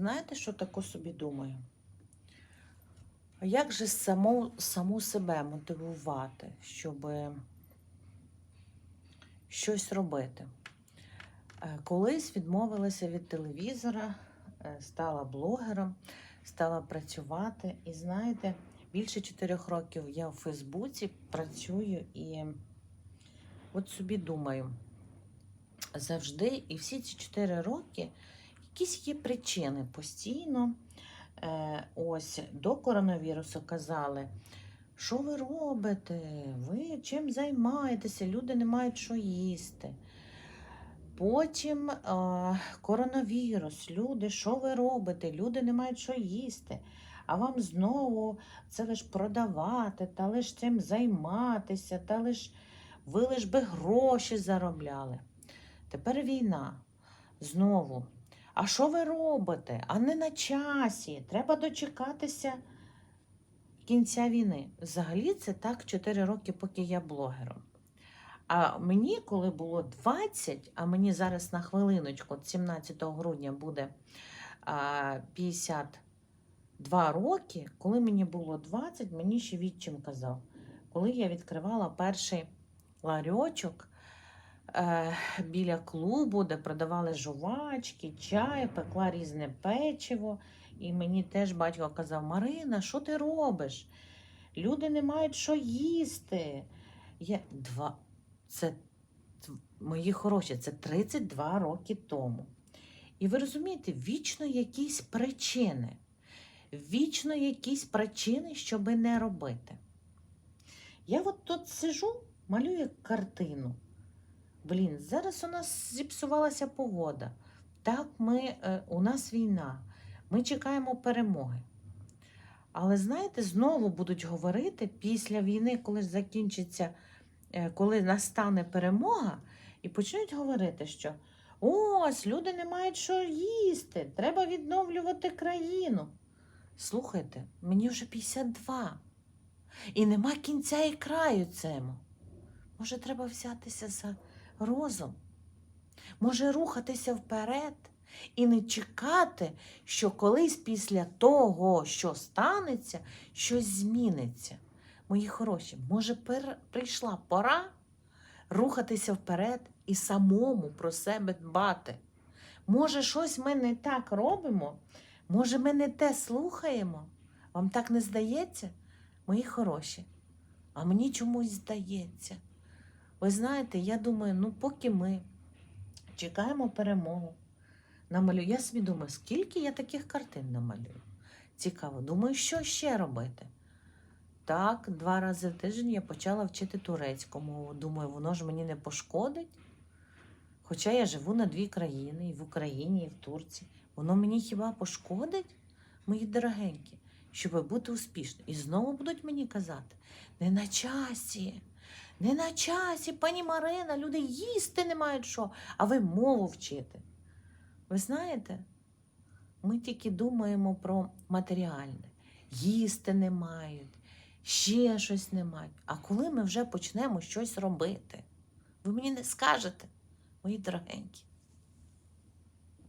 Знаєте, що таку собі думаю? Як же саму, саму себе мотивувати, щоб щось робити? Е, Колись відмовилася від телевізора, е, стала блогером, стала працювати. І знаєте, більше чотирьох років я в Фейсбуці працюю і от собі думаю, завжди, і всі ці чотири роки якісь є причини постійно. Е, ось до коронавірусу казали, що ви робите? Ви чим займаєтеся? Люди не мають що їсти. Потім коронавірус, люди, що ви робите? Люди не мають що їсти. А вам знову це лиш продавати, та лиш цим займатися, та лиш ви лиш би гроші заробляли. Тепер війна. Знову. А що ви робите? А не на часі. Треба дочекатися кінця війни. Взагалі, це так 4 роки, поки я блогером. А мені, коли було 20, а мені зараз на хвилиночку, 17 грудня буде 52 роки, коли мені було 20, мені ще відчим казав, коли я відкривала перший ларьочок біля клубу, де продавали жувачки, чай, пекла різне печиво. І мені теж батько казав: Марина, що ти робиш? Люди не мають що їсти. Я два. Це мої хороші, це 32 роки тому. І ви розумієте, вічно якісь причини. Вічно якісь причини, щоби не робити. Я от тут сижу, малюю картину. Блін, зараз у нас зіпсувалася погода. Так, ми, е, у нас війна. Ми чекаємо перемоги. Але знаєте, знову будуть говорити після війни, коли закінчиться, е, коли настане перемога, і почнуть говорити, що ось люди не мають що їсти, треба відновлювати країну. Слухайте, мені вже 52. І нема кінця і краю цьому. Може, треба взятися за розум? Може, рухатися вперед і не чекати, що колись після того, що станеться, щось зміниться. Мої хороші, може, прийшла пора рухатися вперед і самому про себе дбати. Може, щось ми не так робимо, може, ми не те слухаємо. Вам так не здається, мої хороші? А мені чомусь здається. Ви знаєте, я думаю, ну поки ми чекаємо перемогу, намалюю. Я собі думаю, скільки я таких картин намалюю. Цікаво, думаю, що ще робити. Так, два рази в тиждень я почала вчити турецьку мову. Думаю, воно ж мені не пошкодить. Хоча я живу на дві країни, і в Україні, і в Турції. Воно мені хіба пошкодить, мої дорогенькі, щоб бути успішною. І знову будуть мені казати: не на часі, не на часі, пані Марина, люди їсти не мають що, а ви мову вчите. Ви знаєте, ми тільки думаємо про матеріальне. Їсти не мають, ще щось не мають. А коли ми вже почнемо щось робити, ви мені не скажете, мої дорогенькі.